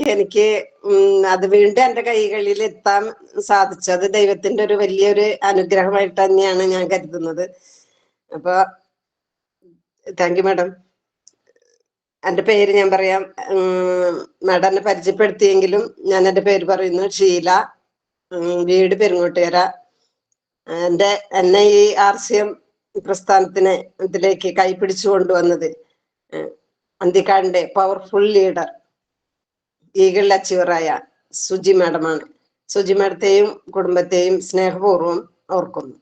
എനിക്ക് അത് വീണ്ടും എന്റെ കൈകളിൽ എത്താൻ സാധിച്ചത് ദൈവത്തിന്റെ ഒരു വലിയൊരു അനുഗ്രഹമായിട്ട് തന്നെയാണ് ഞാൻ കരുതുന്നത്. അപ്പൊ താങ്ക് യു മാഡം എന്റെ പേര് ഞാൻ പറയാം. മാഡം എന്നെ പരിചയപ്പെടുത്തിയെങ്കിലും ഞാൻ എന്റെ പേര് പറയുന്നു ഷീല. വീട് പെരുങ്ങോട്ടുകര. എന്റെ എന്നെ ഈ ആർ സി എം പ്രസ്ഥാനത്തിന് ഇതിലേക്ക് കൈപിടിച്ചു കൊണ്ടുവന്നത് അന്തിക്കാടിന്റെ പവർഫുൾ ലീഡർ ഈഗിൾ അച്ചീവറായ സുജി മാഡമാണ്. സുജി മാഡത്തെയും കുടുംബത്തെയും സ്നേഹപൂർവം ഓർക്കുന്നു.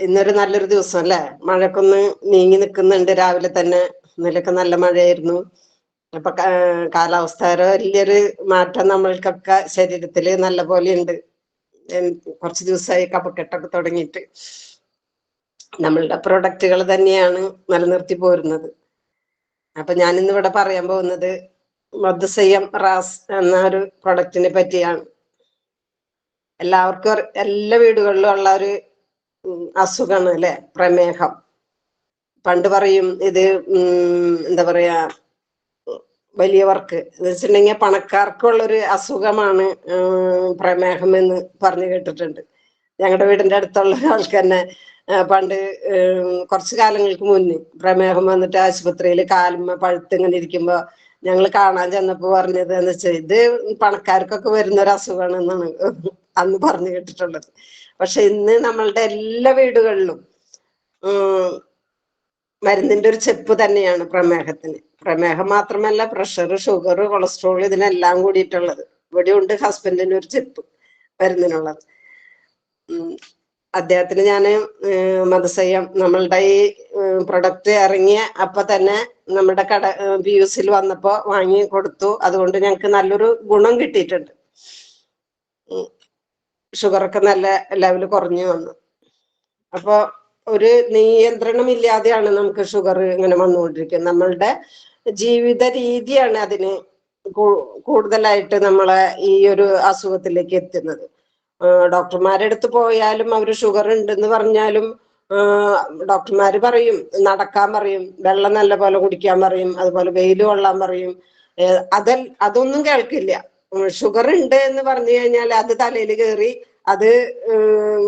ഇന്നൊരു നല്ലൊരു ദിവസം അല്ലേ? മഴക്കൊന്ന് നീങ്ങി നിൽക്കുന്നുണ്ട്. രാവിലെ തന്നെ ഇന്നലെയൊക്കെ നല്ല മഴയായിരുന്നു. അപ്പൊ കാലാവസ്ഥ വലിയൊരു മാറ്റം നമ്മൾക്കൊക്കെ ശരീരത്തിൽ നല്ല പോലെ ഉണ്ട് കുറച്ച് ദിവസമായി കപ്പക്കെട്ടൊക്കെ തുടങ്ങിയിട്ട്. നമ്മളുടെ പ്രൊഡക്റ്റുകൾ തന്നെയാണ് നിലനിർത്തി പോരുന്നത്. അപ്പൊ ഞാൻ ഇന്ന് ഇവിടെ പറയാൻ പോകുന്നത് മധുസയം റാസ് എന്ന ഒരു പ്രൊഡക്റ്റിനെ പറ്റിയാണ്. എല്ലാവർക്കും എല്ലാ വീടുകളിലും ഉള്ള ഒരു അസുഖമാണ് അല്ലെ? പ്രമേഹം. പണ്ട് പറയും ഇത് എന്താ പറയാ വലിയവർക്ക് എന്ന് വെച്ചിട്ടുണ്ടെങ്കിൽ പണക്കാർക്കുള്ള ഒരു അസുഖമാണ് പ്രമേഹം എന്ന് പറഞ്ഞു കേട്ടിട്ടുണ്ട്. ഞങ്ങളുടെ വീടിന്റെ അടുത്തുള്ള ആൾക്കന്നെ പണ്ട് കുറച്ചു കാലങ്ങൾക്ക് മുന്നേ പ്രമേഹം വന്നിട്ട് ആശുപത്രിയിൽ കാലുമ്മ പഴുത്ത് ഇങ്ങനെ ഇരിക്കുമ്പോ ഞങ്ങൾ കാണാൻ ചെന്നപ്പോ പറഞ്ഞത് എന്ന് വെച്ചാൽ ഇത് പണക്കാർക്കൊക്കെ വരുന്ന ഒരു അസുഖമാണ് എന്നാണ് അന്ന് പറഞ്ഞു കേട്ടിട്ടുള്ളത്. പക്ഷെ ഇന്ന് നമ്മളുടെ എല്ലാ വീടുകളിലും മരുന്നിന്റെ ഒരു ചെപ്പ് തന്നെയാണ് പ്രമേഹത്തിന്. പ്രമേഹം മാത്രമല്ല പ്രഷർ ഷുഗർ കൊളസ്ട്രോൾ ഇതിനെല്ലാം കൂടിയിട്ടുള്ളത്. ഇവിടെ ഉണ്ട് ഹസ്ബൻഡിന് ഒരു ചെപ്പ് മരുന്നിനുള്ളത്. അദ്ദേഹത്തിന് ഞാൻ മതസയം നമ്മളുടെ ഈ പ്രൊഡക്റ്റ് ഇറങ്ങിയ അപ്പൊ തന്നെ നമ്മുടെ കട പി യു സിയിൽ വന്നപ്പോ വാങ്ങി കൊടുത്തു. അതുകൊണ്ട് ഞങ്ങൾക്ക് നല്ലൊരു ഗുണം കിട്ടിയിട്ടുണ്ട്. ഷുഗറൊക്കെ നല്ല ലെവൽ കുറഞ്ഞു വന്നു. അപ്പൊ ഒരു നിയന്ത്രണമില്ലാതെയാണ് നമുക്ക് ഷുഗർ ഇങ്ങനെ വന്നുകൊണ്ടിരിക്കുന്നത്. നമ്മളുടെ ജീവിത രീതിയാണ് അതിന് കൂടുതലായിട്ട് നമ്മളെ ഈ ഒരു അസുഖത്തിലേക്ക് എത്തുന്നത്. ഡോക്ടർമാരുടെ അടുത്ത് പോയാലും അവർ ഷുഗർ ഉണ്ടെന്ന് പറഞ്ഞാലും ഡോക്ടർമാർ പറയും നടക്കാൻ പറയും വെള്ളം നല്ല പോലെ കുടിക്കാൻ പറയും അതുപോലെ വെയിൽ കൊള്ളാൻ പറയും. അതൽ അതൊന്നും കേൾക്കില്ല. ഷുഗർ ഉണ്ട് എന്ന് പറഞ്ഞു കഴിഞ്ഞാൽ അത് തലയിൽ കയറി അത്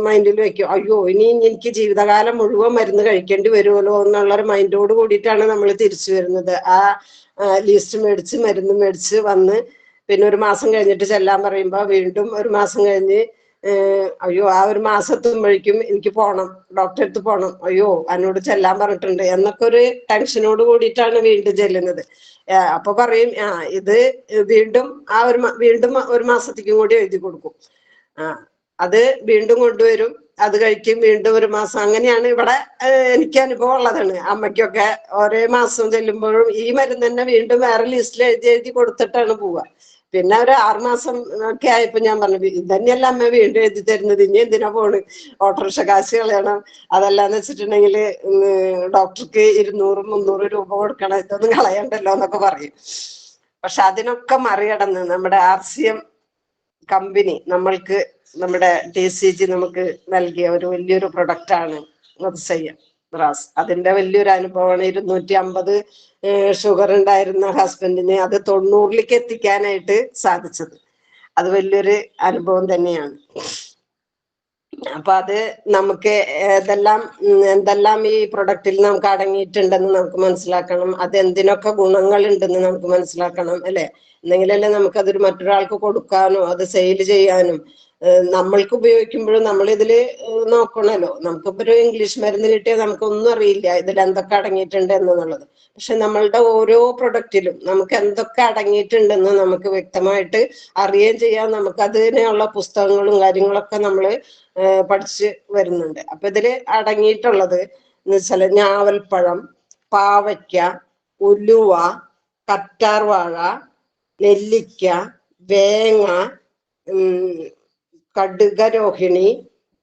മൈൻഡിൽ വെക്കും. അയ്യോ ഇനി എനിക്ക് ജീവിതകാലം മുഴുവൻ മരുന്ന് കഴിക്കേണ്ടി വരുമല്ലോ എന്നുള്ളൊരു മൈൻഡോട് കൂടിയിട്ടാണ് നമ്മൾ തിരിച്ചു വരുന്നത്. ആ ലിസ്റ്റ് മേടിച്ച് മരുന്ന് മേടിച്ച് വന്ന് പിന്നെ ഒരു മാസം കഴിഞ്ഞിട്ട് ചെല്ലാൻ പറയുമ്പോൾ വീണ്ടും ഒരു മാസം കഴിഞ്ഞ് അയ്യോ ആ ഒരു മാസത്തുമ്പോഴേക്കും എനിക്ക് പോണം ഡോക്ടറെ അടുത്ത് പോണം. അയ്യോ എന്നോട് ചെല്ലാൻ പറഞ്ഞിട്ടുണ്ട്. എന്നൊക്കെ ഒരു ടെൻഷനോട് കൂടിയിട്ടാണ് വീണ്ടും ചെല്ലുന്നത്. അപ്പൊ പറയും ആ ഇത് വീണ്ടും ആ ഒരു വീണ്ടും ഒരു മാസത്തേക്കും കൂടി എഴുതി കൊടുക്കും. ആ അത് വീണ്ടും കൊണ്ടുവരും. അത് കഴിക്കും വീണ്ടും ഒരു മാസം. അങ്ങനെയാണ് ഇവിടെ എനിക്ക് അനുഭവം ഉള്ളതാണ്. അമ്മയ്ക്കൊക്കെ ഓരോ മാസം ചെല്ലുമ്പോഴും ഈ മരുന്ന് തന്നെ വീണ്ടും വേറെ ലിസ്റ്റിൽ എഴുതി എഴുതി കൊടുത്തിട്ടാണ് പോവുക. പിന്നെ ഒരു ആറുമാസം ഒക്കെ ആയപ്പോ ഞാൻ പറഞ്ഞു ഇതന്നെയല്ല അമ്മ വീണ്ടും എഴുതി തരുന്നത്? ഇനി എന്തിനാ പോണ്? ഓട്ടോറിക്ഷ കാശ് കളയണം. അതല്ലാന്ന് വെച്ചിട്ടുണ്ടെങ്കിൽ ഡോക്ടർക്ക് ഇരുന്നൂറ് മുന്നൂറ് രൂപ കൊടുക്കണം. ഇതൊന്നും കളയണ്ടല്ലോ എന്നൊക്കെ പറയും. പക്ഷെ അതിനൊക്കെ മറികടന്ന് നമ്മുടെ ആർ സി എം കമ്പനി നമ്മൾക്ക് നമ്മുടെ ടി സി ജി നമുക്ക് നൽകിയ ഒരു വലിയൊരു പ്രൊഡക്റ്റ് ആണ് ബ്രാസ് അതിന്റെ വലിയൊരു അനുഭവമാണ് ഇരുന്നൂറ്റി അമ്പത് ഷുഗർ ഉണ്ടായിരുന്ന ഹസ്ബൻഡിന് അത് തൊണ്ണൂറിലേക്ക് എത്തിക്കാനായിട്ട് സാധിച്ചത്. അത് വലിയൊരു അനുഭവം തന്നെയാണ്. അപ്പൊ അത് നമുക്ക് ഏതെല്ലാം എന്തെല്ലാം ഈ പ്രൊഡക്റ്റിൽ നമുക്ക് അടങ്ങിയിട്ടുണ്ടെന്ന് നമുക്ക് മനസ്സിലാക്കണം. അത് എന്തിനൊക്കെ ഗുണങ്ങൾ ഉണ്ടെന്ന് നമുക്ക് മനസ്സിലാക്കണം അല്ലെ? എന്നെങ്കിലല്ലേ നമുക്ക് അതൊരു മറ്റൊരാൾക്ക് കൊടുക്കാനോ അത് സെയിൽ ചെയ്യാനും നമ്മൾക്ക് ഉപയോഗിക്കുമ്പോഴും നമ്മൾ ഇതിൽ നോക്കണല്ലോ നമുക്കിപ്പോ ഒരു ഇംഗ്ലീഷ് മരുന്ന് കിട്ടിയാൽ നമുക്കൊന്നും അറിയില്ല ഇതിൽ എന്തൊക്കെ അടങ്ങിയിട്ടുണ്ട് എന്നുള്ളത്. പക്ഷെ നമ്മളുടെ ഓരോ പ്രൊഡക്റ്റിലും നമുക്ക് എന്തൊക്കെ അടങ്ങിയിട്ടുണ്ടെന്ന് നമുക്ക് വ്യക്തമായിട്ട് അറിയുകയും ചെയ്യാം. നമുക്ക് അതിനുള്ള പുസ്തകങ്ങളും കാര്യങ്ങളൊക്കെ നമ്മൾ പഠിച്ച് വരുന്നുണ്ട്. അപ്പൊ ഇതിൽ അടങ്ങിയിട്ടുള്ളത് എന്ന് വെച്ചാൽ ഞാവൽപ്പഴം പാവയ്ക്ക ഉലുവ കറ്റാർവാഴ നെല്ലിക്ക വേങ്ങ കടുകരോഹിണി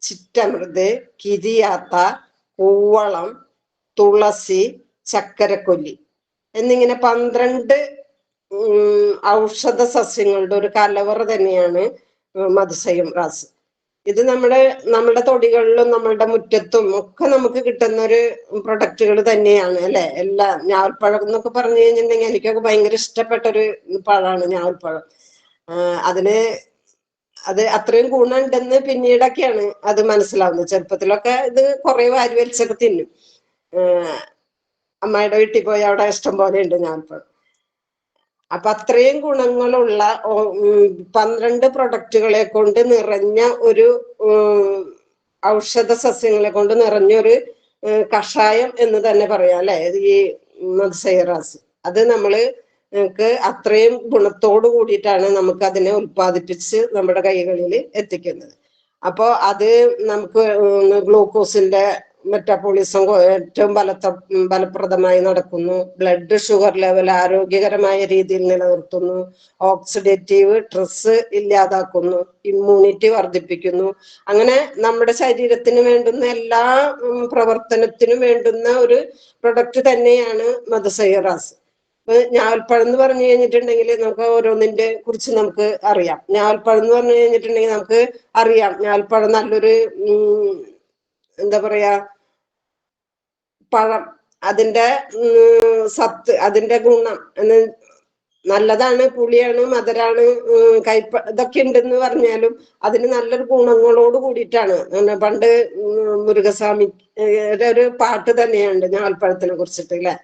ചിറ്റമൃത് കിരിയാത്ത കൂവളം തുളസി ചക്കരക്കൊല്ലി എന്നിങ്ങനെ പന്ത്രണ്ട് ഔഷധ സസ്യങ്ങളുടെ ഒരു കലവറ തന്നെയാണ് മധുസയം റാസ് ഇത് നമ്മുടെ നമ്മുടെ തൊടികളിലും നമ്മളുടെ മുറ്റത്തും ഒക്കെ നമുക്ക് കിട്ടുന്ന ഒരു പ്രൊഡക്റ്റുകൾ തന്നെയാണ് അല്ലെ? എല്ലാ ഞാവൽപ്പഴം എന്നൊക്കെ പറഞ്ഞു കഴിഞ്ഞിട്ടുണ്ടെങ്കിൽ എനിക്കൊക്കെ ഭയങ്കര ഇഷ്ടപ്പെട്ട ഒരു പഴമാണ് ഞാവൽപ്പഴം അതിന് അത് അത്രയും ഗുണമുണ്ടെന്ന് പിന്നീടൊക്കെയാണ് അത് മനസ്സിലാവുന്നത്. ചെറുപ്പത്തിലൊക്കെ ഇത് കുറെ വാരി വലിച്ചൊക്കെ തിന്നും. അമ്മയുടെ വീട്ടിൽ പോയി അവിടെ ഇഷ്ടം പോലെ ഉണ്ട് ഞാവൽപ്പഴം അപ്പൊ അത്രയും ഗുണങ്ങളുള്ള പന്ത്രണ്ട് പ്രൊഡക്റ്റുകളെ കൊണ്ട് നിറഞ്ഞ ഒരു ഔഷധ സസ്യങ്ങളെ കൊണ്ട് നിറഞ്ഞൊരു കഷായം എന്ന് തന്നെ പറയാം അല്ലെ? ഈ മദ്സൈറാസ് അത് നമ്മൾ ക്ക് അത്രയും ഗുണത്തോട് കൂടിയിട്ടാണ് നമുക്ക് അതിനെ ഉൽപ്പാദിപ്പിച്ച് നമ്മുടെ കൈകളിൽ എത്തിക്കുന്നത്. അപ്പോൾ അത് നമുക്ക് ഗ്ലൂക്കോസിന്റെ മെറ്റാപോളിസം ഏറ്റവും ഫലത്ത ഫലപ്രദമായി നടക്കുന്നു. ബ്ലഡ് ഷുഗർ ലെവൽ ആരോഗ്യകരമായ രീതിയിൽ നിലനിർത്തുന്നു. ഓക്സിഡേറ്റീവ് സ്ട്രെസ് ഇല്ലാതാക്കുന്നു. ഇമ്മ്യൂണിറ്റി വർദ്ധിപ്പിക്കുന്നു. അങ്ങനെ നമ്മുടെ ശരീരത്തിന് വേണ്ടുന്ന എല്ലാ പ്രവർത്തനത്തിനും വേണ്ടുന്ന ഒരു പ്രൊഡക്റ്റ് തന്നെയാണ് മദസൈറാസ് ഞാവൽപ്പഴം എന്ന് പറഞ്ഞു കഴിഞ്ഞിട്ടുണ്ടെങ്കിൽ നമുക്ക് ഓരോന്നിന്റെ കുറിച്ച് നമുക്ക് അറിയാം. ഞാവൽപ്പഴം എന്ന് പറഞ്ഞു കഴിഞ്ഞിട്ടുണ്ടെങ്കിൽ നമുക്ക് അറിയാം. ഞാവൽപ്പഴം നല്ലൊരു എന്താ പറയാ പഴം. അതിന്റെ സത്ത് അതിന്റെ ഗുണം എന്ന് നല്ലതാണ് പുളിയാണ് മധുരാണ് കൈപ്പ ഇതൊക്കെ ഉണ്ടെന്ന് പറഞ്ഞാലും അതിന് നല്ലൊരു ഗുണങ്ങളോട് കൂടിയിട്ടാണ്. പണ്ട് മുരുകസ്വാമി ഒരു പാട്ട് തന്നെയുണ്ട് ഞാൽപ്പഴത്തിനെ കുറിച്ചിട്ട് അല്ലെ?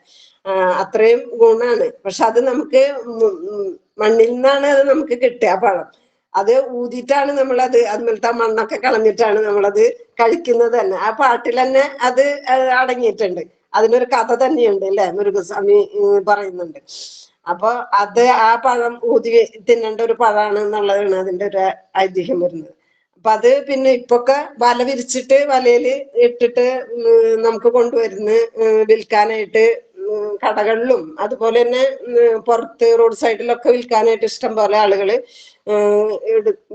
അത്രയും ഗുണാണ്. പക്ഷെ അത് നമുക്ക് മണ്ണിൽ നിന്നാണ് അത് നമുക്ക് കിട്ടുക പഴം. അത് ഊതിയിട്ടാണ് നമ്മളത് അതുപോലത്തെ മണ്ണൊക്കെ കളഞ്ഞിട്ടാണ് നമ്മളത് കഴിക്കുന്നത് തന്നെ. ആ പാട്ടിൽ തന്നെ അത് അടങ്ങിയിട്ടുണ്ട്. അതിനൊരു കഥ തന്നെയുണ്ട് അല്ലെ? മുരുകസ്വാമി പറയുന്നുണ്ട്. അപ്പൊ അത് ആ പഴം ഊതി തിന്നേണ്ട ഒരു പഴമാണ് എന്നുള്ളതാണ് അതിന്റെ ഒരു ഐതിഹ്യം വരുന്നത്. അപ്പൊ അത് പിന്നെ ഇപ്പൊക്കെ വല വിരിച്ചിട്ട് വലയിൽ ഇട്ടിട്ട് നമുക്ക് കൊണ്ടുവരുന്ന് വിൽക്കാനായിട്ട് കടകളിലും അതുപോലെ തന്നെ പുറത്ത് റോഡ് സൈഡിലൊക്കെ വിൽക്കാനായിട്ട് ഇഷ്ടം പോലെ ആളുകൾ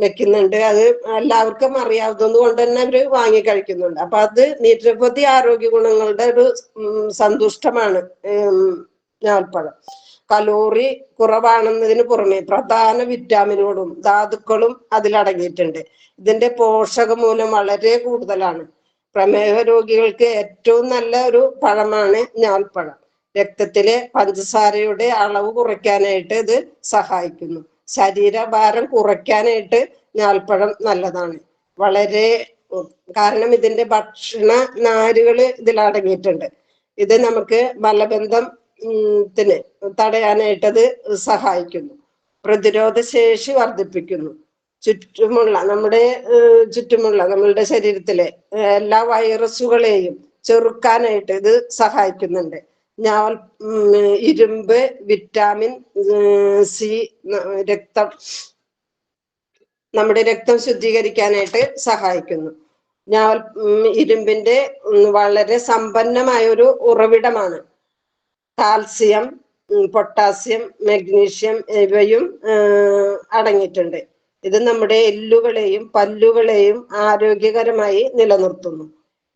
വെക്കുന്നുണ്ട്. അത് എല്ലാവർക്കും അറിയാവുന്നത് കൊണ്ട് തന്നെ അവർ വാങ്ങി കഴിക്കുന്നുണ്ട്. അപ്പൊ അത് നിരവധി ആരോഗ്യ ഗുണങ്ങളുടെ ഒരു സന്തുഷ്ടമാണ് ഞാൽപ്പഴം. കലോറി കുറവാണെന്നതിന് പുറമെ പ്രധാന വിറ്റാമിനുകളും ധാതുക്കളും അതിലടങ്ങിയിട്ടുണ്ട് ഇതിന്റെ പോഷകമൂല്യം വളരെ കൂടുതലാണ്. പ്രമേഹ രോഗികൾക്ക് ഏറ്റവും നല്ല ഒരു പഴമാണ് ഞാവൽപ്പഴം രക്തത്തിലെ പഞ്ചസാരയുടെ അളവ് കുറയ്ക്കാനായിട്ട് ഇത് സഹായിക്കുന്നു. ശരീരഭാരം കുറയ്ക്കാനായിട്ട് ഞാൽപ്പഴം നല്ലതാണ്. വളരെ കാരണം ഇതിന്റെ ഭക്ഷണ നാരുകൾ ഇതിൽ അടങ്ങിയിട്ടുണ്ട്. ഇത് നമുക്ക് മലബന്ധം ത്തിന് തടയാനായിട്ടത് സഹായിക്കുന്നു. പ്രതിരോധ ശേഷി വർദ്ധിപ്പിക്കുന്നു. ചുറ്റുമുള്ള നമ്മുടെ ചുറ്റുമുള്ള നമ്മളുടെ ശരീരത്തിലെ എല്ലാ വൈറസുകളെയും ചെറുക്കാനായിട്ട് ഇത് സഹായിക്കുന്നുണ്ട്. ഞാവൽ ഇരുമ്പ് വിറ്റാമിൻ സി രക്തം നമ്മുടെ രക്തം ശുദ്ധീകരിക്കാനായിട്ട് സഹായിക്കുന്നു. ഞാവൽ ഇരുമ്പിന്റെ വളരെ സമ്പന്നമായ ഒരു ഉറവിടമാണ്. കാൽസ്യം പൊട്ടാസ്യം മഗ്നീഷ്യം ഇവയും അടങ്ങിയിട്ടുണ്ട്. ഇത് നമ്മുടെ എല്ലുകളെയും പല്ലുകളെയും ആരോഗ്യകരമായി നിലനിർത്തുന്നു.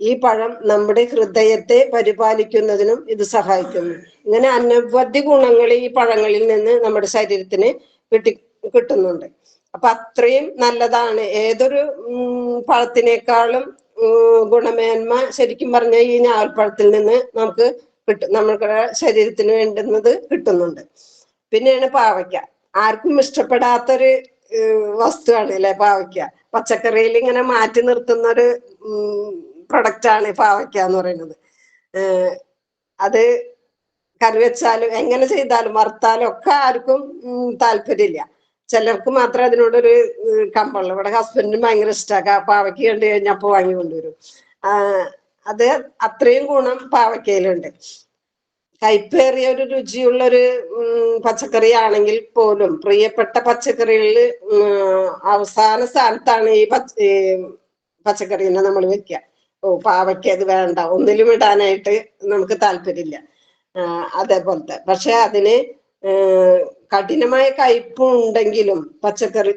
ഈ പഴം നമ്മുടെ ഹൃദയത്തെ പരിപാലിക്കുന്നതിനും ഇത് സഹായിക്കുന്നു. ഇങ്ങനെ അനവധി ഗുണങ്ങൾ ഈ പഴങ്ങളിൽ നിന്ന് നമ്മുടെ ശരീരത്തിന് കിട്ടി കിട്ടുന്നുണ്ട്. അപ്പൊ അത്രയും നല്ലതാണ്. ഏതൊരു പഴത്തിനേക്കാളും ഗുണമേന്മ ശരിക്കും പറഞ്ഞ ഈ ഞാൽപ്പഴത്തിൽ നിന്ന് നമുക്ക് കിട്ടും നമ്മുടെ ശരീരത്തിന് വേണ്ടുന്നത് കിട്ടുന്നുണ്ട്. പിന്നെയാണ് പാവയ്ക്ക. ആർക്കും ഇഷ്ടപ്പെടാത്തൊരു വസ്തുവാണ് അല്ലെ പാവയ്ക്ക. പച്ചക്കറിയിൽ ഇങ്ങനെ മാറ്റി നിർത്തുന്ന ഒരു പ്രൊഡക്റ്റ് ആണ് പാവയ്ക്ക എന്ന് പറയുന്നത്. അത് കറി വെച്ചാലും എങ്ങനെ ചെയ്താലും വറുത്താലും ഒക്കെ ആർക്കും താല്പര്യമില്ല. ചിലർക്ക് മാത്രം അതിനോടൊരു കമ്പുള്ളൂ ഇവിടെ ഹസ്ബൻഡിനും ഭയങ്കര ഇഷ്ടമാണ് പാവയ്ക്ക് കണ്ടു കഴിഞ്ഞാൽ അപ്പൊ വാങ്ങി കൊണ്ടുവരും. അത് അത്രയും ഗുണം പാവയ്ക്കയിലുണ്ട് കയ്പേറിയ ഒരു രുചിയുള്ള ഒരു പച്ചക്കറി ആണെങ്കിൽ പോലും പ്രിയപ്പെട്ട പച്ചക്കറികളിൽ അവസാന സ്ഥാനത്താണ് ഈ പച്ച പച്ചക്കറീനെ നമ്മൾ വെക്കുക. ഓ പാവയ്ക്ക് അത് വേണ്ട. ഒന്നിലും ഇടാനായിട്ട് നമുക്ക് താല്പര്യമില്ല. അതേപോലത്തെ. പക്ഷെ അതിന് കഠിനമായ കയ്പും ഉണ്ടെങ്കിലും പച്ചക്കറി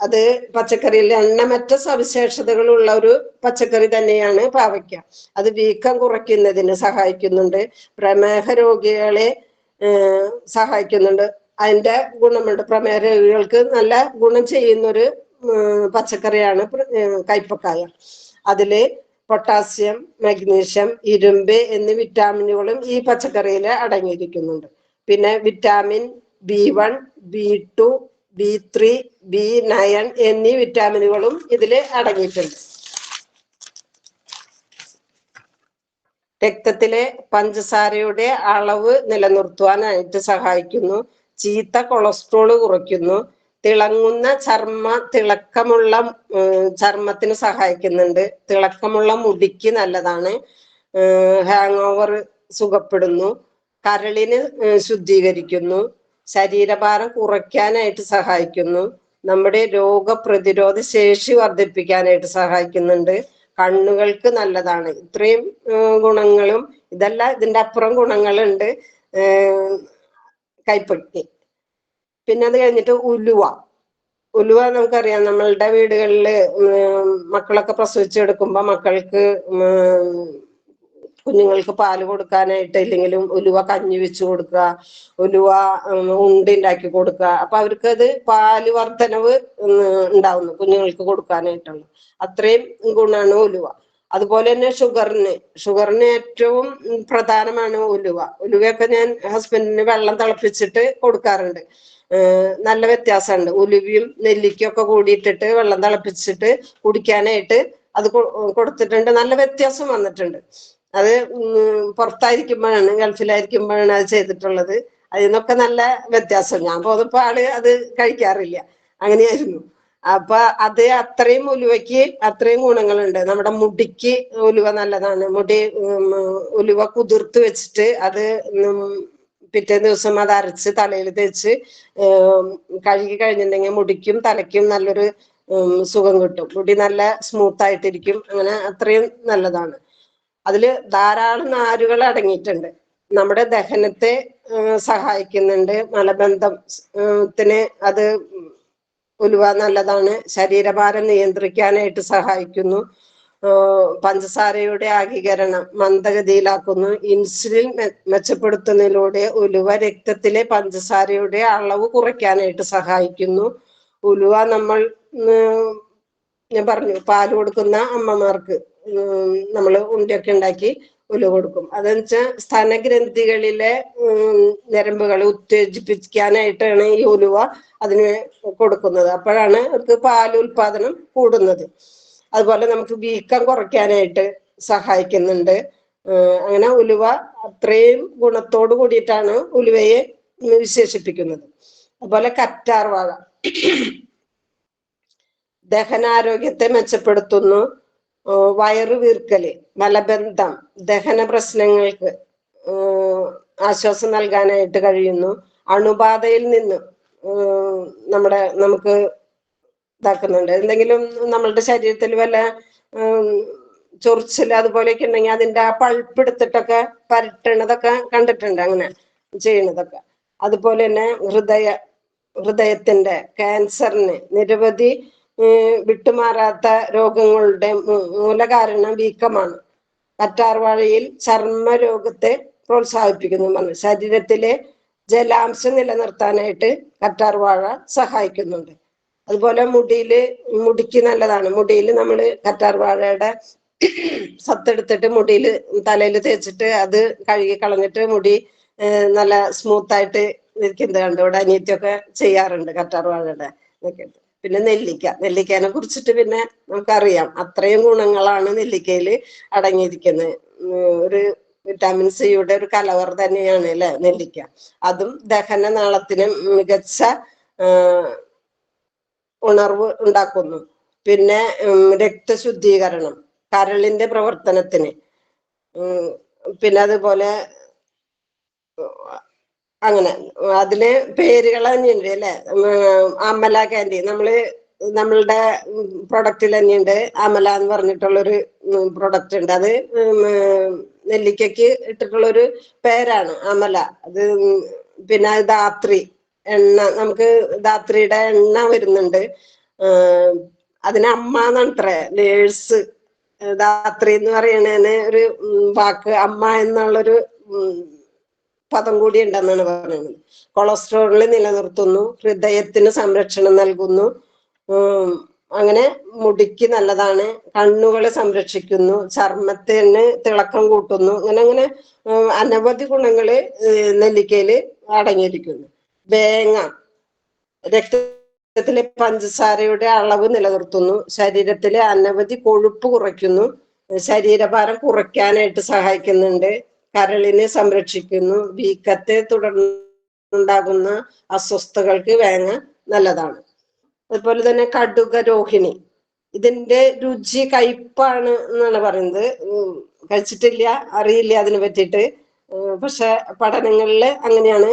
അത് പച്ചക്കറിയിൽ എണ്ണമറ്റ സവിശേഷതകളുള്ള ഒരു പച്ചക്കറി തന്നെയാണ് പാവയ്ക്ക. അത് വീക്കം കുറയ്ക്കുന്നതിന് സഹായിക്കുന്നുണ്ട്. പ്രമേഹ രോഗികളെ സഹായിക്കുന്നുണ്ട്. അതിന്റെ ഗുണമുണ്ട്. പ്രമേഹ രോഗികൾക്ക് നല്ല ഗുണം ചെയ്യുന്നൊരു പച്ചക്കറിയാണ് കയ്പക്കായ. അതിൽ പൊട്ടാസ്യം മഗ്നീഷ്യം ഇരുമ്പ് എന്നീ വിറ്റാമിനുകളും ഈ പച്ചക്കറിയിൽ അടങ്ങിയിരിക്കുന്നുണ്ട്. പിന്നെ vitamin B one B two B three B nine എന്നീ വിറ്റാമിനുകളും ഇതിൽ അടങ്ങിയിട്ടുണ്ട്. രക്തത്തിലെ പഞ്ചസാരയുടെ അളവ് നിലനിർത്തുവാനായിട്ട് സഹായിക്കുന്നു. ചീത്ത കൊളസ്ട്രോൾ കുറയ്ക്കുന്നു. തിളങ്ങുന്ന ചർമ്മ തിളക്കമുള്ള ചർമ്മത്തിന് സഹായിക്കുന്നുണ്ട്. തിളക്കമുള്ള മുടിക്ക് നല്ലതാണ്. ഹാങ് ഓവർ സുഖപ്പെടുന്നു. കരളിന് ശുദ്ധീകരിക്കുന്നു. ശരീരഭാരം കുറയ്ക്കാനായിട്ട് സഹായിക്കുന്നു. നമ്മുടെ രോഗപ്രതിരോധ ശേഷി വർദ്ധിപ്പിക്കാനായിട്ട് സഹായിക്കുന്നുണ്ട്. കണ്ണുകൾക്ക് നല്ലതാണ്. ഇത്രയും ഗുണങ്ങളും ഇതെല്ലാം ഇതിന്റെ അപ്പുറം ഗുണങ്ങളുണ്ട്. കൈപ്പത്തി പിന്നെ അത് കഴിഞ്ഞിട്ട് ഉലുവ. ഉലുവ നമുക്കറിയാം നമ്മളുടെ വീടുകളിൽ മക്കളൊക്കെ പ്രസവിച്ചെടുക്കുമ്പോൾ മക്കൾക്ക് കുഞ്ഞുങ്ങൾക്ക് പാൽ കൊടുക്കാനായിട്ട് ഇല്ലെങ്കിലും ഉലുവ കഞ്ഞി വെച്ച് കൊടുക്കുക ഉലുവ ഉണ്ട ഉണ്ടാക്കി കൊടുക്കുക. അപ്പൊ അവർക്ക് അത് പാൽ വർധനവ് ഉണ്ടാവുന്നു കുഞ്ഞുങ്ങൾക്ക് കൊടുക്കാനായിട്ടുള്ള. അത്രയും ഗുണമാണ് ഉലുവ. അതുപോലെ തന്നെ ഷുഗറിന്. ഷുഗറിന് ഏറ്റവും പ്രധാനമാണ് ഉലുവ. ഉലുവയൊക്കെ ഞാൻ ഹസ്ബൻഡിന് വെള്ളം തിളപ്പിച്ചിട്ട് കൊടുക്കാറുണ്ട്. നല്ല വ്യത്യാസമുണ്ട്. ഉലുവിയും നെല്ലിക്കും ഒക്കെ കൂടിയിട്ടിട്ട് വെള്ളം തിളപ്പിച്ചിട്ട് കുടിക്കാനായിട്ട് അത് കൊടുത്തിട്ടുണ്ട്. നല്ല വ്യത്യാസം വന്നിട്ടുണ്ട്. അത് പുറത്തായിരിക്കുമ്പോഴാണ് ഗൾഫിലായിരിക്കുമ്പോഴാണ് അത് ചെയ്തിട്ടുള്ളത്. അതിൽ നിന്നൊക്കെ നല്ല വ്യത്യാസം. ഞാൻ പോകുന്നപ്പോ ആൾ അത് കഴിക്കാറില്ല. അങ്ങനെയായിരുന്നു. അപ്പൊ അത് അത്രയും ഉലുവയ്ക്ക് അത്രയും ഗുണങ്ങളുണ്ട്. നമ്മുടെ മുടിക്ക് ഉലുവ നല്ലതാണ്. മുടി ഉലുവ കുതിർത്ത് വെച്ചിട്ട് അത് പിറ്റേ ദിവസം അത് അരച്ച് തലയിൽ തേച്ച് കഴുകി കഴിഞ്ഞിട്ടുണ്ടെങ്കിൽ മുടിക്കും തലയ്ക്കും നല്ലൊരു സുഖം കിട്ടും. മുടി നല്ല സ്മൂത്ത് ആയിട്ടിരിക്കും. അങ്ങനെ അത്രയും നല്ലതാണ്. അതിൽ ധാരാളം നാരുകൾ അടങ്ങിയിട്ടുണ്ട്. നമ്മുടെ ദഹനത്തെ സഹായിക്കുന്നുണ്ട്. മലബന്ധത്തിന് അത് ഉലുവ നല്ലതാണ്. ശരീരഭാരം നിയന്ത്രിക്കാനായിട്ട് സഹായിക്കുന്നു. പഞ്ചസാരയുടെ ആഗീകരണം മന്ദഗതിയിലാക്കുന്നു. ഇൻസുലിൻ മെച്ചപ്പെടുത്തുന്നതിലൂടെ ഉലുവ രക്തത്തിലെ പഞ്ചസാരയുടെ അളവ് കുറയ്ക്കാനായിട്ട് സഹായിക്കുന്നു. ഉലുവ നമ്മൾ ഞാൻ പറഞ്ഞു പാൽ കൊടുക്കുന്ന അമ്മമാർക്ക് നമ്മൾ ഉണ്ടൊക്കെ ഉണ്ടാക്കി ഉലുവ കൊടുക്കും. അതെന്ന് വെച്ചാൽ സ്തനഗ്രന്ഥികളിലെ ഞരമ്പുകളെ ഉത്തേജിപ്പിക്കാനായിട്ടാണ് ഈ ഉലുവ അതിന് കൊടുക്കുന്നത്. അപ്പോഴാണ് അവർക്ക് പാൽ ഉൽപാദനം കൂടുന്നത്. അതുപോലെ നമുക്ക് വീക്കം കുറയ്ക്കാനായിട്ട് സഹായിക്കുന്നുണ്ട്. അങ്ങനെ ഉലുവ അത്രയും ഗുണത്തോട് കൂടിയിട്ടാണ് ഉലുവയെ വിശേഷിപ്പിക്കുന്നത്. അതുപോലെ കറ്റാർ വാഴ. ദഹനാരോഗ്യത്തെ മെച്ചപ്പെടുത്തുന്നു. വയറ് വീർക്കൽ മലബന്ധം ദഹന പ്രശ്നങ്ങൾക്ക് ആശ്വാസം നൽകാനായിട്ട് കഴിയുന്നു. അണുബാധയിൽ നിന്ന് നമ്മുടെ നമുക്ക് ഇതാക്കുന്നുണ്ട്. എന്തെങ്കിലും നമ്മളുടെ ശരീരത്തിൽ വല്ല ചൊറിച്ചിൽ അതുപോലെയൊക്കെ ഉണ്ടെങ്കിൽ അതിന്റെ ആ പൾപ്പ് എടുത്തിട്ടൊക്കെ പരട്ടണതൊക്കെ കണ്ടിട്ടുണ്ട് അങ്ങനെ ചെയ്യണതൊക്കെ അതുപോലെ തന്നെ ഹൃദയ ഹൃദയത്തിന്റെ ക്യാൻസറിന് നിരവധി വിട്ടുമാറാത്ത രോഗങ്ങളുടെ മൂല മൂലകാരണം വീക്കമാണ്. കറ്റാർവാഴയിൽ ചർമ്മ രോഗത്തെ പ്രോത്സാഹിപ്പിക്കുന്നു ശരീരത്തിലെ ജലാംശം നിലനിർത്താനായിട്ട് കറ്റാർവാഴ സഹായിക്കുന്നുണ്ട്. അതുപോലെ മുടിയിൽ മുടിക്ക് നല്ലതാണ്. മുടിയിൽ നമ്മൾ കറ്റാർവാഴയുടെ സത്തെടുത്തിട്ട് മുടിയിൽ തലയിൽ തേച്ചിട്ട് അത് കഴുകി കളഞ്ഞിട്ട് മുടി നല്ല സ്മൂത്ത് ആയിട്ട് ഇരിക്കുന്നത് കണ്ടു ഇവിടെ അനിയത്തിയൊക്കെ ചെയ്യാറുണ്ട് കറ്റാർവാഴയുടെ വാഴയുടെ പിന്നെ നെല്ലിക്ക. നെല്ലിക്കനെ കുറിച്ചിട്ട് പിന്നെ നമുക്കറിയാം. അത്രയും ഗുണങ്ങളാണ് നെല്ലിക്കയിൽ അടങ്ങിയിരിക്കുന്നത്. ഒരു വിറ്റാമിൻ സിയുടെ ഒരു കലവർ തന്നെയാണ് അല്ലെ നെല്ലിക്ക. അതും ദഹന നാളത്തിന് മികച്ച ഉണർവ് ഉണ്ടാക്കുന്നു. പിന്നെ രക്തശുദ്ധീകരണം കരളിന്റെ പ്രവർത്തനത്തിന്. പിന്നെ അതുപോലെ അങ്ങനെ അതിന് പേരുകൾ തന്നെയുണ്ട് അല്ലെ? അമല കാൻഡി നമ്മൾ നമ്മളുടെ പ്രൊഡക്റ്റിൽ തന്നെയുണ്ട്. അമല എന്ന് പറഞ്ഞിട്ടുള്ളൊരു പ്രൊഡക്റ്റ് ഉണ്ട്. അത് നെല്ലിക്കയ്ക്ക് ഇട്ടിട്ടുള്ളൊരു പേരാണ് അമല. അത് പിന്നെ ധാത്രി. എണ്ണ നമുക്ക് ധാത്രിയുടെ എണ്ണ വരുന്നുണ്ട്. അതിന് അമ്മ എന്നാണത്രേ നേഴ്സ് ധാത്രി എന്ന് പറയണതിന് ഒരു വാക്ക് അമ്മ എന്നുള്ളൊരു പദം കൂടി ഉണ്ടെന്നാണ് പറയുന്നത് കൊളസ്ട്രോളിൽ നിലനിർത്തുന്നു ഹൃദയത്തിന് സംരക്ഷണം നൽകുന്നു. അങ്ങനെ മുടിക്ക് നല്ലതാണ് കണ്ണുകളെ സംരക്ഷിക്കുന്നു ചർമ്മത്തിന് തിളക്കം കൂട്ടുന്നു അങ്ങനെ അങ്ങനെ അനവധി ഗുണങ്ങൾ നെല്ലിക്കയിൽ അടങ്ങിയിരിക്കുന്നു. വേങ്ങ രക്തത്തിലെ പഞ്ചസാരയുടെ അളവ് നിലനിർത്തുന്നു. ശരീരത്തിലെ അനവധി കൊഴുപ്പ് കുറയ്ക്കുന്നു. ശരീരഭാരം കുറയ്ക്കാനായിട്ട് സഹായിക്കുന്നുണ്ട്. കരളിനെ സംരക്ഷിക്കുന്നു. വീക്കത്തെ തുടർന്നുണ്ടാകുന്ന അസ്വസ്ഥതകൾക്ക് വേങ്ങ നല്ലതാണ്. അതുപോലെ തന്നെ കടുക രോഹിണി. ഇതിന്റെ രുചി കയ്പാണ് എന്നാണ് പറയുന്നത്. കഴിച്ചിട്ടില്ല അറിയില്ല അതിനെ പറ്റിയിട്ട്. പക്ഷെ പഠനങ്ങളിൽ അങ്ങനെയാണ്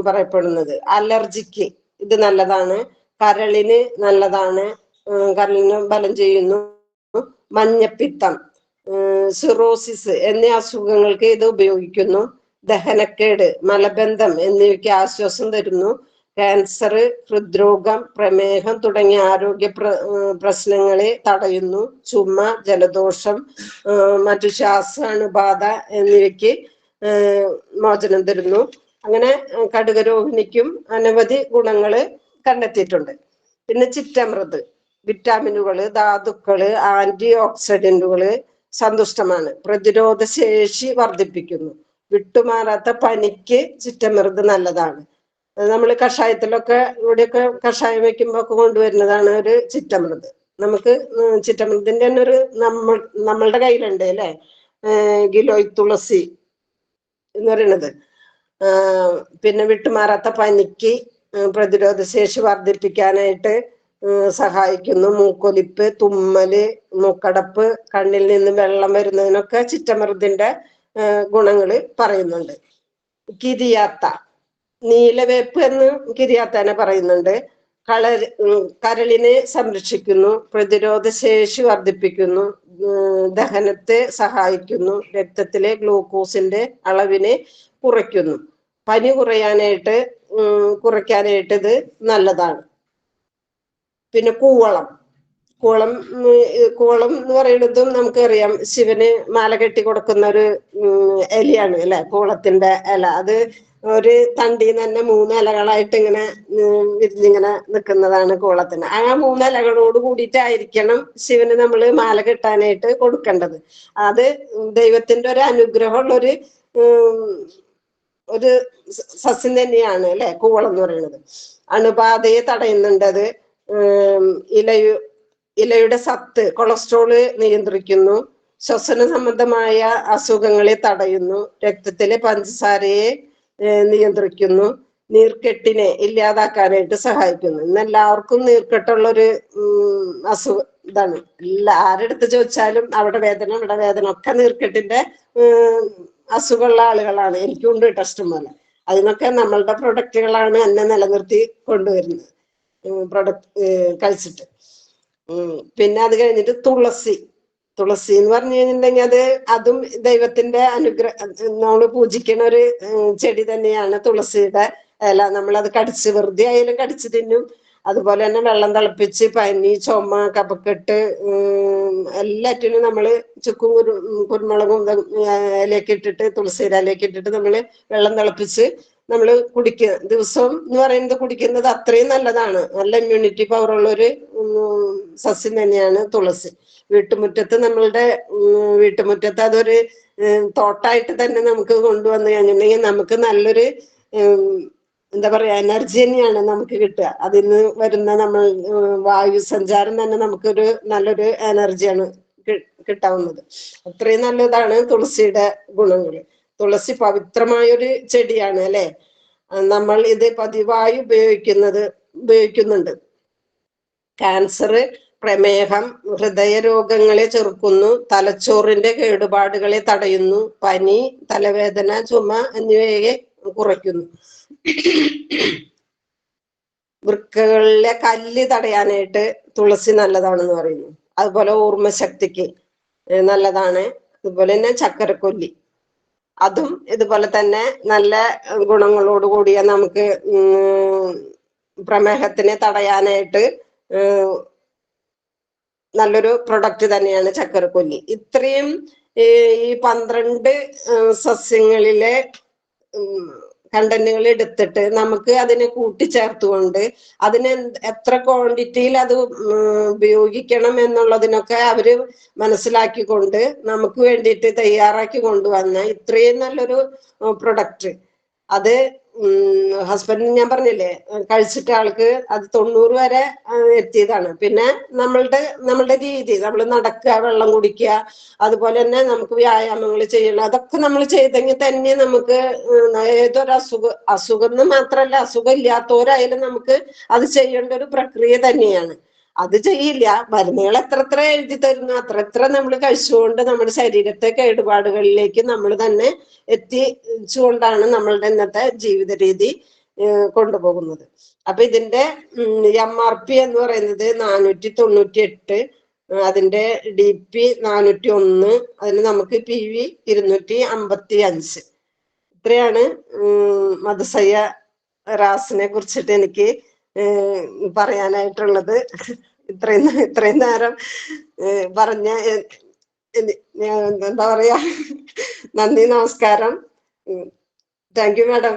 പറയപ്പെടുന്നത്. അലർജിക്ക് ഇത് നല്ലതാണ് കരളിന് നല്ലതാണ് കരളിന് ബലം ചെയ്യുന്നു മഞ്ഞപ്പിത്തം സിറോസിസ് എന്നീ അസുഖങ്ങൾക്ക് ഇത് ഉപയോഗിക്കുന്നു ദഹനക്കേട് മലബന്ധം എന്നിവയ്ക്ക് ആശ്വാസം തരുന്നു ക്യാൻസർ ഹൃദ്രോഗം പ്രമേഹം തുടങ്ങിയ ആരോഗ്യ പ്ര പ്രശ്നങ്ങളെ തടയുന്നു ചുമ ജലദോഷം മറ്റു ശ്വാസാണുബാധ എന്നിവയ്ക്ക് മോചനം തരുന്നു. അങ്ങനെ കടുക കടുകരോഹിണിക്കും അനവധി ഗുണങ്ങൾ കണ്ടെത്തിയിട്ടുണ്ട്. പിന്നെ ചിറ്റമൃത് വിറ്റാമിനുകൾ ധാതുക്കൾ ആന്റി ഓക്സിഡന്റുകൾ സന്തുഷ്ടമാണ്. പ്രതിരോധ ശേഷി വർദ്ധിപ്പിക്കുന്നു. വിട്ടുമാറാത്ത പനിക്ക് ചിറ്റമൃത് നല്ലതാണ്. നമ്മൾ കഷായത്തിലൊക്കെ ഇവിടെയൊക്കെ കഷായം വെക്കുമ്പോ ഒക്കെ കൊണ്ടുവരുന്നതാണ് ഒരു ചിറ്റമൃത്. നമുക്ക് ചിറ്റമൃതിന്റെ തന്നെ ഒരു നമ്മൾ നമ്മളുടെ കയ്യിലുണ്ട് അല്ലെ? ഗിലോയ് തുളസി എന്ന് പറയുന്നത് പിന്നെ വിട്ടുമാറാത്ത പനിക്ക് പ്രതിരോധ ശേഷി വർദ്ധിപ്പിക്കാനായിട്ട് സഹായിക്കുന്നു. മൂക്കൊലിപ്പ് തുമ്മൽ മൂക്കടപ്പ് കണ്ണിൽ നിന്ന് വെള്ളം വരുന്നതിനൊക്കെ ചിറ്റമൃതിന്റെ ഗുണങ്ങൾ പറയുന്നുണ്ട്. കിരിയാത്ത നീലവേപ്പ് എന്ന് കിരിയാത്തനെ പറയുന്നുണ്ട്. കളർ കരളിനെ സംരക്ഷിക്കുന്നു പ്രതിരോധ ശേഷി വർദ്ധിപ്പിക്കുന്നു ദഹനത്തെ സഹായിക്കുന്നു രക്തത്തിലെ ഗ്ലൂക്കോസിന്റെ അളവിനെ കുറയ്ക്കുന്നു. പനി കുറയാനായിട്ട് കുറയ്ക്കാനായിട്ട് ഇത് നല്ലതാണ്. പിന്നെ കൂവളം. കൂളം കൂളം എന്ന് പറയുന്നതും നമുക്കറിയാം ശിവന് മാല കെട്ടി കൊടുക്കുന്ന ഒരു ഇലയാണ് അല്ലെ? കൂളത്തിന്റെ ഇല. അത് ഒരു തണ്ടിന്ന് തന്നെ മൂന്ന് ഇലകളായിട്ട് ഇങ്ങനെ വിരിഞ്ഞിങ്ങനെ നിൽക്കുന്നതാണ് കോളത്തിന്. ആ മൂന്ന് ഇലകളോട് കൂടിയിട്ടായിരിക്കണം ശിവന് നമ്മൾ മാല കെട്ടാനായിട്ട് കൊടുക്കേണ്ടത്. അത് ദൈവത്തിന്റെ ഒരു അനുഗ്രഹമുള്ള ഒരു ഒരു സസ്യം തന്നെയാണ് അല്ലെ? കൂവളം എന്ന് പറയുന്നത്. അണുബാധയെ തടയുന്നുണ്ട് അത്. ഉം, ഇലയു ഇലയുടെ സത്ത് കൊളസ്ട്രോൾ നിയന്ത്രിക്കുന്നു. ശ്വസന സംബന്ധമായ അസുഖങ്ങളെ തടയുന്നു. രക്തത്തിലെ പഞ്ചസാരയെ നിയന്ത്രിക്കുന്നു. നീർക്കെട്ടിനെ ഇല്ലാതാക്കാനായിട്ട് സഹായിക്കുന്നു. ഇന്ന് എല്ലാവർക്കും നീർക്കെട്ടുള്ളൊരു ഉം, അസുഖം ഇതാണ്. എല്ലാ ആരെടുത്ത് ചോദിച്ചാലും അവിടെ വേദന ഇവിടെ വേദന ഒക്കെ നീർക്കെട്ടിന്റെ അസുഖമുള്ള ആളുകളാണ്. എനിക്കും ഉണ്ട് ടെസ്റ്റ് പോലെ അതിനൊക്കെ നമ്മളുടെ പ്രൊഡക്റ്റുകളാണ് എന്നെ നിലനിർത്തി കൊണ്ടുവരുന്നത്. പ്രൊഡക്റ്റ് കഴിച്ചിട്ട്. പിന്നെ അത് കഴിഞ്ഞിട്ട് തുളസി. തുളസി എന്ന് പറഞ്ഞു കഴിഞ്ഞിട്ടുണ്ടെങ്കിൽ അത് അതും ദൈവത്തിന്റെ അനുഗ്രഹ നമ്മൾ പൂജിക്കണ ഒരു ചെടി തന്നെയാണ് തുളസിയുടെ ഇല. നമ്മൾ അത് കടിച്ച് വെറുതെ ആയാലും കടിച്ച് തിന്നും. അതുപോലെ തന്നെ വെള്ളം തിളപ്പിച്ച് പനി ചുമ കപക്കെട്ട് എല്ലാറ്റിനും നമ്മൾ ചുക്കും കുരു കുരുമുളകും ഇലയൊക്കെ ഇട്ടിട്ട് തുളസിയുടെ ഇലയൊക്കെ ഇട്ടിട്ട് നമ്മൾ വെള്ളം തിളപ്പിച്ച് നമ്മൾ കുടിക്കുക ദിവസവും എന്ന് പറയുന്നത് കുടിക്കുന്നത് അത്രയും നല്ലതാണ്. നല്ല ഇമ്മ്യൂണിറ്റി പവർ ഉള്ള ഒരു സസ്യം തന്നെയാണ് തുളസി. വീട്ടുമുറ്റത്ത് നമ്മളുടെ വീട്ടുമുറ്റത്ത് അതൊരു തോട്ടായിട്ട് തന്നെ നമുക്ക് കൊണ്ടുവന്ന് കഴിഞ്ഞിട്ടുണ്ടെങ്കിൽ നമുക്ക് നല്ലൊരു എന്താ പറയാ എനർജി തന്നെയാണ് നമുക്ക് കിട്ടുക. അതിൽ നിന്ന് വരുന്ന നമ്മൾ വായു സഞ്ചാരം തന്നെ നമുക്കൊരു നല്ലൊരു എനർജിയാണ് കിട്ടാവുന്നത്. അത്രയും നല്ലതാണ് തുളസിയുടെ ഗുണങ്ങൾ. തുളസി പവിത്രമായൊരു ചെടിയാണ് അല്ലെ? നമ്മൾ ഇത് പതിവായി ഉപയോഗിക്കുന്നത് ഉപയോഗിക്കുന്നുണ്ട്. ക്യാൻസർ പ്രമേഹം ഹൃദയരോഗങ്ങളെ ചെറുക്കുന്നു തലച്ചോറിന്റെ കേടുപാടുകളെ തടയുന്നു പനി തലവേദന ചുമ എന്നിവയെ കുറയ്ക്കുന്നു. വൃക്കകളിലെ കല്ല് തടയാനായിട്ട് തുളസി നല്ലതാണെന്ന് പറയുന്നു. അതുപോലെ ഓർമ്മശക്തിക്ക് നല്ലതാണ്. അതുപോലെ തന്നെ ചക്കരക്കൊല്ലി. അതും ഇതുപോലെ തന്നെ നല്ല ഗുണങ്ങളോട് കൂടിയ നമുക്ക് പ്രമേഹത്തിനെ തടയാനായിട്ട് നല്ലൊരു പ്രൊഡക്റ്റ് തന്നെയാണ് ചക്കരക്കൊല്ലി. ഇത്രയും ഈ പന്ത്രണ്ട് സസ്യങ്ങളിലെ കണ്ടന്റുകൾ എടുത്തിട്ട് നമുക്ക് അതിനെ കൂട്ടിച്ചേർത്തുകൊണ്ട് അതിന് എത്ര ക്വാണ്ടിറ്റിയിൽ അത് ഉപയോഗിക്കണം എന്നുള്ളതിനൊക്കെ അവർ മനസ്സിലാക്കിക്കൊണ്ട് നമുക്ക് വേണ്ടിയിട്ട് തയ്യാറാക്കി കൊണ്ടുവന്ന ഇത്രയും നല്ലൊരു പ്രൊഡക്റ്റ് അത് ഹസ്ബൻഡിന് ഞാൻ പറഞ്ഞില്ലേ കഴിച്ചിട്ട് ആൾക്ക് അത് തൊണ്ണൂറ് വരെ എത്തിയതാണ്. പിന്നെ നമ്മളുടെ നമ്മളുടെ രീതി നമ്മൾ നടക്കുക വെള്ളം കുടിക്കുക അതുപോലെ തന്നെ നമുക്ക് വ്യായാമങ്ങൾ ചെയ്യണം അതൊക്കെ നമ്മൾ ചെയ്തെങ്കിൽ തന്നെ നമുക്ക് ഏതൊരു അസുഖ അസുഖം എന്ന് മാത്രമല്ല അസുഖം ഇല്ലാത്തവരായാലും നമുക്ക് അത് ചെയ്യേണ്ട ഒരു പ്രക്രിയ തന്നെയാണ്. അത് ചെയ്യില്ല. മരുന്നുകൾ എത്ര എത്ര എഴുതി തരുന്നു അത്ര എത്ര നമ്മൾ കഴിച്ചുകൊണ്ട് നമ്മുടെ ശരീരത്തെ കേടുപാടുകളിലേക്ക് നമ്മൾ തന്നെ എത്തിച്ചുകൊണ്ടാണ് നമ്മളുടെ ഇന്നത്തെ ജീവിത രീതി കൊണ്ടുപോകുന്നത്. അപ്പൊ ഇതിന്റെ എം ആർ പി എന്ന് പറയുന്നത് നാനൂറ്റി തൊണ്ണൂറ്റി എട്ട് അതിന്റെ ഡി പി നാനൂറ്റി ഒന്ന് അതിന് നമുക്ക് പി വി ഇരുന്നൂറ്റി അമ്പത്തി അഞ്ച് ഇത്രയാണ് മദസയ്യ റാസിനെ കുറിച്ചിട്ട് എനിക്ക് പറയാനായിട്ടുള്ളത്. ഇത്രയും ഇത്രയും നേരം പറഞ്ഞ എന്താ പറയാ? നന്ദി നമസ്കാരം. Thank you madam.